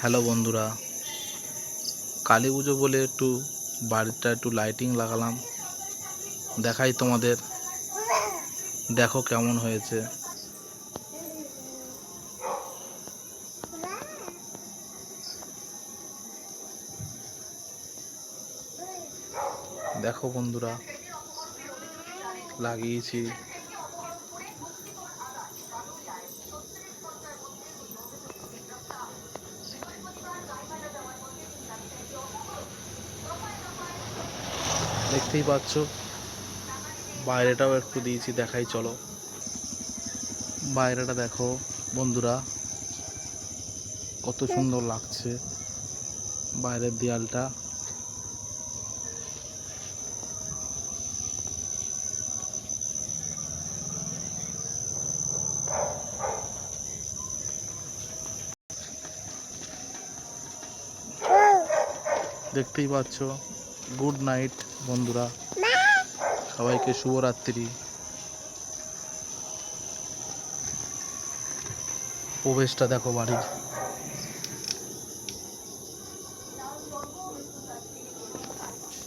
Hello বন্ধুরা। কালী পুজো বলে একটু বাড়িটা একটু লাইটিং লাগালাম। দেখাই তোমাদের। দেখো কেমন হয়েছে। দেখো বন্ধুরা, লাগিয়েছি। দেখতেই পাচ্ছ। বাইরেটাও একটু দিয়েছি, দেখাই চলো। বাইরেটা দেখো বন্ধুরা, কত সুন্দর লাগছে বাইরের দেয়ালটা। দেখতেই পাচ্ছ গুড নাইট বন্ধুরা। সবাইকে শুভরাত্রি। প্রবেশটা দেখো বাড়ির।